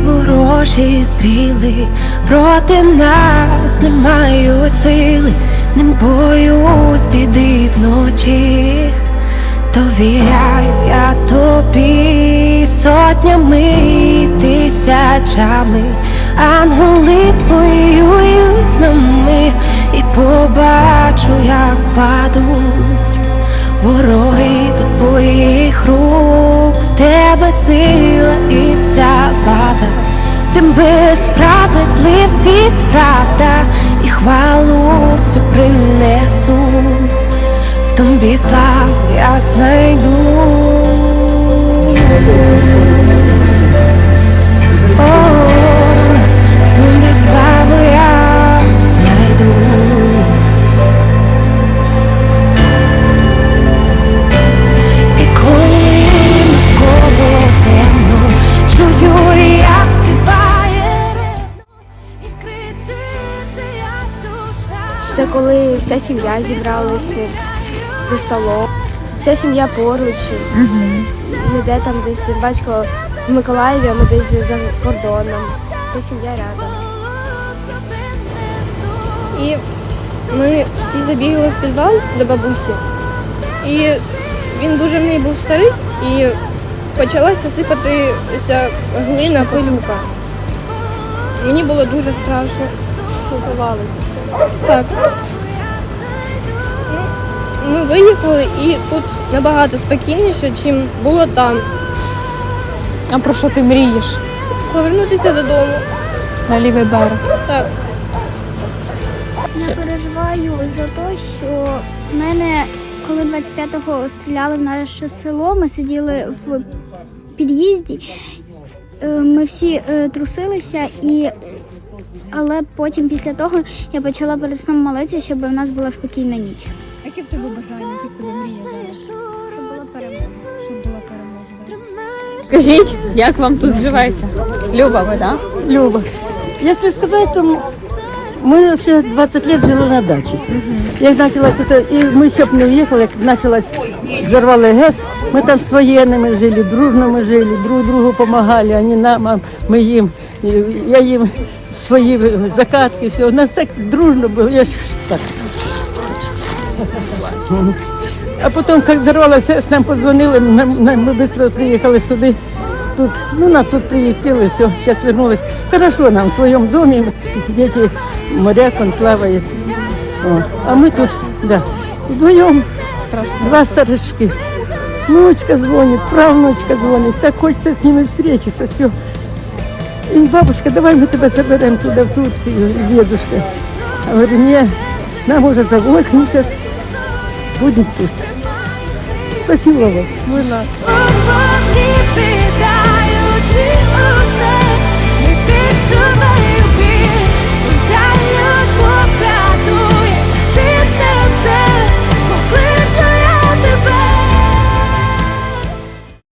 ворожі стріли проти нас не мають сили, не боюсь біди вночі. Довіряю я тобі сотнями тисячами, ангели воюють з нами, і побачу, як впадуть. Вороги до твоїх рук, в тебе сила і вся влада, в би справедливість, правда, і хвалу всю принесу, в тобі славу я знайду. Це коли вся сім'я зібралася за столом, вся сім'я поруч, не де там десь батько в Миколаєві, а ми десь за кордоном. Вся сім'я рядом. І ми всі забігли в підвал до бабусі. І він дуже в неї був старий, і почалася сипати ця глина пилюка. Мені було дуже страшно, що. Так. Ну, Ми виїхали і тут набагато спокійніше, ніж було там. А про що ти мрієш Повернутися додому. на лівий берег? Так. Я переживаю за те, що в мене, коли 25-го стріляли в наше село, ми сиділи в під'їзді, е, ми всі е, трусилися, і але потім після того я почала перед сном молитися, щоб у нас була спокійна ніч. Які в тебе бажання, які в тебе мрії зараз? Щоб була перемога. Щоб була перемога. Скажіть, як вам тут живеться? Люба ви, так? Люба. Если сказать, то м- мы вообще 20 лет жили на даче. Як началось это, и мы еще б не уехали, як началось, взорвали ГЭС, мы там с военными жили, дружно мы жили, друг другу помогали, они нам, а мы им, И я им свои закатки, все. У нас так дружно было, я ж так. А потом, как взорвалась ГЭС, нам позвонили, нам- нам- мы быстро приехали сюда. Тут, ну, нас тут приютили, все, сейчас вернулась. Хорошо нам в своем доме, дети, моряк, он плавает. О, а мы тут, да, вдвоем, два старышки. Внучка звонит, правнучка звонит, так хочется с ними встретиться, все. И бабушка, давай ми тебе заберемо туди, в Турцію з дідушки. А говорю, ні, нам уже за 80, будемо тут. Спасибо вам. Піде